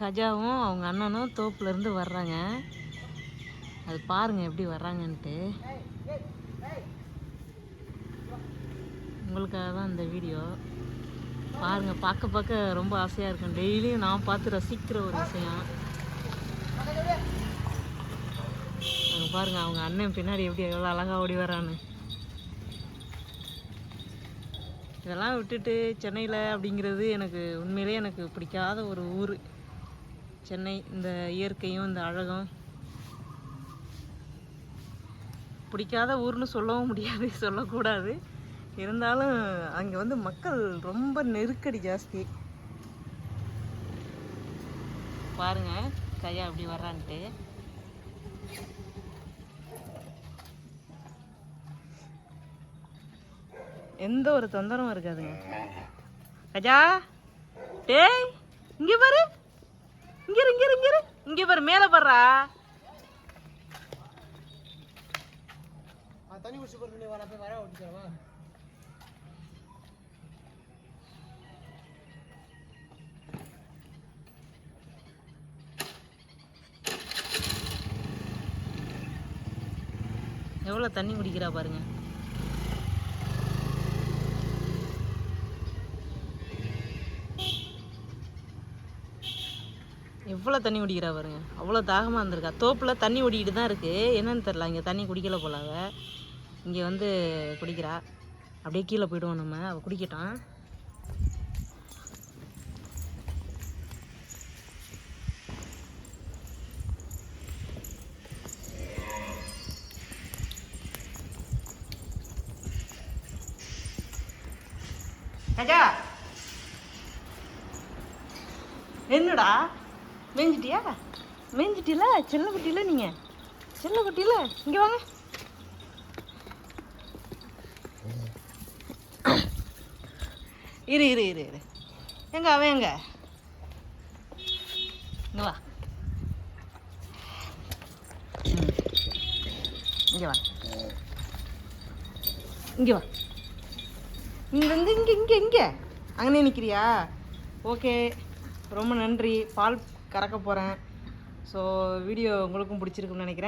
கஜாவும் அவங்க அண்ணனும் தோப்புலேருந்து வர்றாங்க. அது பாருங்கள் எப்படி வர்றாங்கன்ட்டு. உங்களுக்காக தான் இந்த வீடியோ. பாருங்கள் பார்க்க பார்க்க ரொம்ப ஆசையாக இருக்கும். டெய்லியும் நான் பார்த்து ரசிக்கிற ஒரு விஷயம். அங்க பாருங்கள் அவங்க அண்ணன் பின்னாடி எப்படி எவ்வளோ அழகாக ஓடி வரான்னு இதெல்லாம் விட்டுட்டு சென்னையில் அப்படிங்கிறது எனக்கு உண்மையிலேயே எனக்கு பிடிக்காத ஒரு ஊர். சென்னை இந்த இயற்கையும் இந்த அழகும். பிடிக்காத ஊர்னு சொல்லவும் முடியாது சொல்லக்கூடாது. இருந்தாலும் அங்கே வந்து மக்கள் ரொம்ப நெருக்கடி ஜாஸ்தி. பாருங்க கையா அப்படி வர்றான்ட்டு. எந்த ஒரு தொந்தரவும் இருக்காதுங்க. கஜா டேய் இங்கே பாரு. இங்க இரு, இங்க இரு, இங்க இரு. இங்க பாரு மேல பாருடா. தண்ணி குடிச்சு போட்டு வர போய் வர ஓட்டிக்கிறவா எவ்வளோ தண்ணி குடிக்கிறா பாருங்க. எவ்வளோ தண்ணி குடிக்கிறா பாருங்க. அவ்வளோ தாகமாக இருந்திருக்கா. தோப்பில் தண்ணி ஓடிக்கிட்டு தான் இருக்குது என்னன்னு தெரில இங்கே தண்ணி குடிக்கல போல அவள் இங்கே வந்து குடிக்கிறா. அப்படியே கீழே போயிடுவோம் நம்ம. அவள் குடிக்கட்டான் என்னடா? மேய்ஞ்சிட்டியா மேய்ஞ்சிட்டில சின்ன குட்டியில நீங்க? சின்ன குட்டியில? இங்க வாங்க. இரு இரு இரு இரு. எங்க அவன் எங்க? இங்க வா. இங்கே இங்க வா. இங்க வா. இங்க வந்து இங்க இங்க இங்க. அங்கனே நிற்கிறியா ஓகே. ரொம்ப நன்றி. பால் கறக்க போகிறேன் ஸோ வீடியோ உங்களுக்கும் பிடிச்சிருக்குன்னு நினைக்கிறேன்.